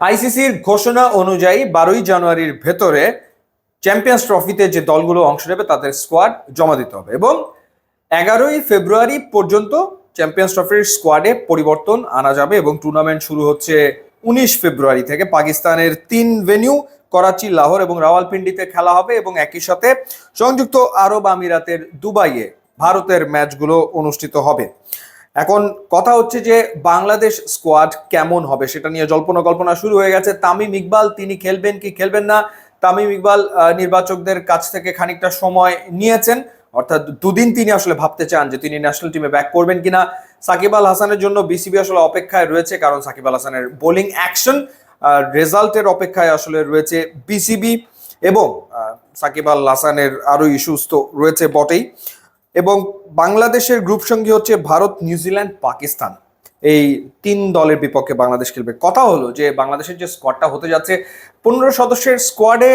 আইসিসির ঘোষণা অনুযায়ী বারোই জানুয়ারির ভেতরে চ্যাম্পিয়ন্স ট্রফিতে যে দলগুলো অংশ নেবে, তাদের স্কোয়াড জমা দিতে হবে এবং এগারোই ফেব্রুয়ারি পর্যন্ত চ্যাম্পিয়ন্স ট্রফির স্কোয়াডে পরিবর্তন আনা যাবে এবং টুর্নামেন্ট শুরু হচ্ছে উনিশ ফেব্রুয়ারি থেকে। পাকিস্তানের তিন ভেনিউ, করাচি, লাহোর এবং রাওয়ালপিন্ডিতে খেলা হবে এবং একই সাথে সংযুক্ত আরব আমিরাতের দুবাইয়ে ভারতের ম্যাচগুলো অনুষ্ঠিত হবে। এখন কথা হচ্ছে যে বাংলাদেশ স্কোয়াড কেমন হবে সেটা নিয়ে জল্পনা কল্পনা শুরু হয়ে গেছে। তামিম ইকবাল, তিনি খেলবেন কি খেলবেন না? তামিম ইকবাল নির্বাচকদের কাছ থেকে খানিকটা সময় নিয়েছেন। অর্থাৎ দুদিন তিনি আসলে ভাবতে চান যে তিনি ন্যাশনাল টিমে ব্যাক করবেন কিনা। সাকিব আল হাসানের জন্য বিসিবি আসলে অপেক্ষায় রয়েছে, কারণ সাকিব আল হাসানের বোলিং অ্যাকশন রেজাল্টের অপেক্ষায় আসলে রয়েছে বিসিবি এবং সাকিব আল হাসানের আরও ইস্যুস তো রয়েছে বটেই। এবং বাংলাদেশের গ্রুপ সঙ্গী হচ্ছে ভারত নিউজিল্যান্ড পাকিস্তান। এই তিন দলের বিপক্ষে বাংলাদেশ খেলবে। কথা হলো যে বাংলাদেশের যে স্কোয়াডটা হতে যাচ্ছে, পনেরো সদস্যের স্কোয়াডে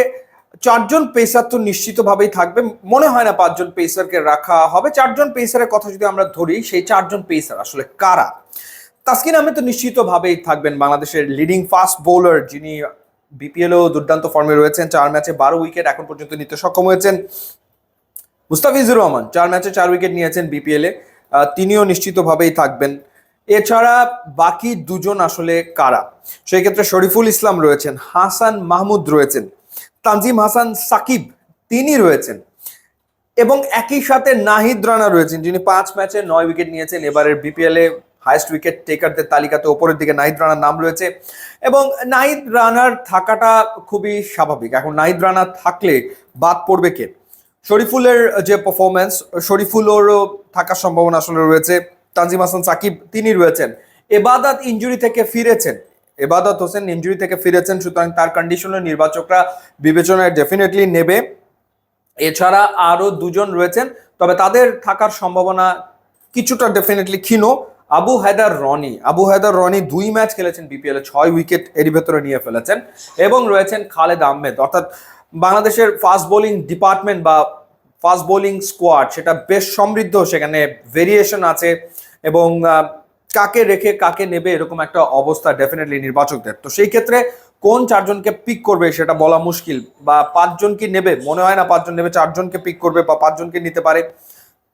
চারজন পেসার তো নিশ্চিতভাবেই থাকবে। মনে হয় না পাঁচজন পেসারকে রাখা হবে। চারজন পেসারের কথা যদি আমরা ধরি, সেই চারজন পেসার আসলে কারা? তাসকিন আহমেদ তো নিশ্চিতভাবেই থাকবেন বাংলাদেশের লিডিং ফাস্ট বোলার যিনি বিপিএলও দুর্দান্ত ফর্মে রয়েছেন। চার ম্যাচে বারো উইকেট এখন পর্যন্ত নিতে সক্ষম হয়েছেন। মুস্তাফিজুর রহমান, চার ম্যাচে চার উইকেট নিয়েছেন বিপিএল তিনিও নিশ্চিতভাবেই থাকবেন। এছাড়া বাকি দুজন আসলে কারা? সেই ক্ষেত্রে শরীফুল ইসলাম রয়েছেন, হাসান মাহমুদ রয়েছেন, তানজিম হাসান সাকিব তিনি রয়েছেন এবং একই সাথে নাহিদ রানা রয়েছেন, যিনি পাঁচ ম্যাচে নয় উইকেট নিয়েছেন। এবারের বিপিএল এ হাইস্ট উইকেট টেকারদের তালিকাতে ওপরের দিকে নাহিদ রানার নাম রয়েছে এবং নাহিদ রানার থাকাটা খুবই স্বাভাবিক। এখন নাহিদ রানা থাকলে বাদ পড়বে কে? শরীফুলের যে পারফরমেন্স শরীফুলেরও থাকার সম্ভাবনা আসলে রয়েছে। তানজিম হাসান সাকিব, তিনি রয়েছেন। এবাদাত ইঞ্জুরি থেকে ফিরেছেন। এবাদত হোসেন ইঞ্জুরি থেকে ফিরেছেন, সুতরাং তার কন্ডিশনে নির্বাচকরা বিবেচনায় ডেফিনেটলি নেবে। এছাড়া আরও দুজন রয়েছেন, তবে তাদের থাকার সম্ভাবনা কিছুটা ডেফিনেটলি ক্ষীণ। আবু হায়দার রনি, আবু হায়দার রনি দুই ম্যাচ খেলেছেন বিপিএল ছয় উইকেট এরই ভেতরে নিয়ে ফেলেছেন। এবং রয়েছেন খালেদ আহমেদ, অর্থাৎ বাংলাদেশের ফাস্ট বোলিং ডিপার্টমেন্ট বা ফাস্ট বোলিং স্কোয়াড সেটা বেশ সমৃদ্ধ, সেখানে ভেরিয়েশন আছে এবং কাকে রেখে কাকে নেবে এরকম একটা অবস্থা ডেফিনেটলি নির্বাচকদের। তো সেই ক্ষেত্রে কোন চারজনকে পিক করবে সেটা বলা মুশকিল বা পাঁচজন কি নেবে? মনে হয় না পাঁচজন নেবে, চারজনকে পিক করবে বা পাঁচজনকে নিতে পারে।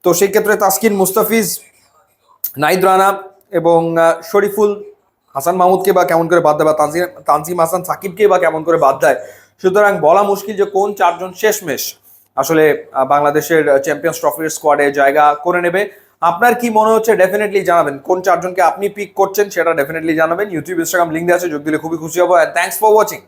তো সেই ক্ষেত্রে তাসকিন মুস্তাফিজ, নাইদ রানা এবং শরীফুল হাসান মাহমুদকে বা কেমন করে বাদ দেয় বা তানজিম তানজিম হাসান সাকিবকে বা কেমন করে বাদ দেয় সুতরাং বলা মুশকিল যে কোন চারজন শেষমেশ আসলে বাংলাদেশের চ্যাম্পিয়ন্স ট্রফির স্কোয়াডে জায়গা করে নেবে। আপনার কি মনে হচ্ছে? ডেফিনেটলি জানাবেন। কোন চারজনকে আপনি পিক করছেন সেটা ডেফিনেটলি জানাবেন। ইউটিউব ইনস্টাগ্রাম লিঙ্ক দেওয়া আছে। যোগ দিলে খুবই খুশি হব। Thanks for watching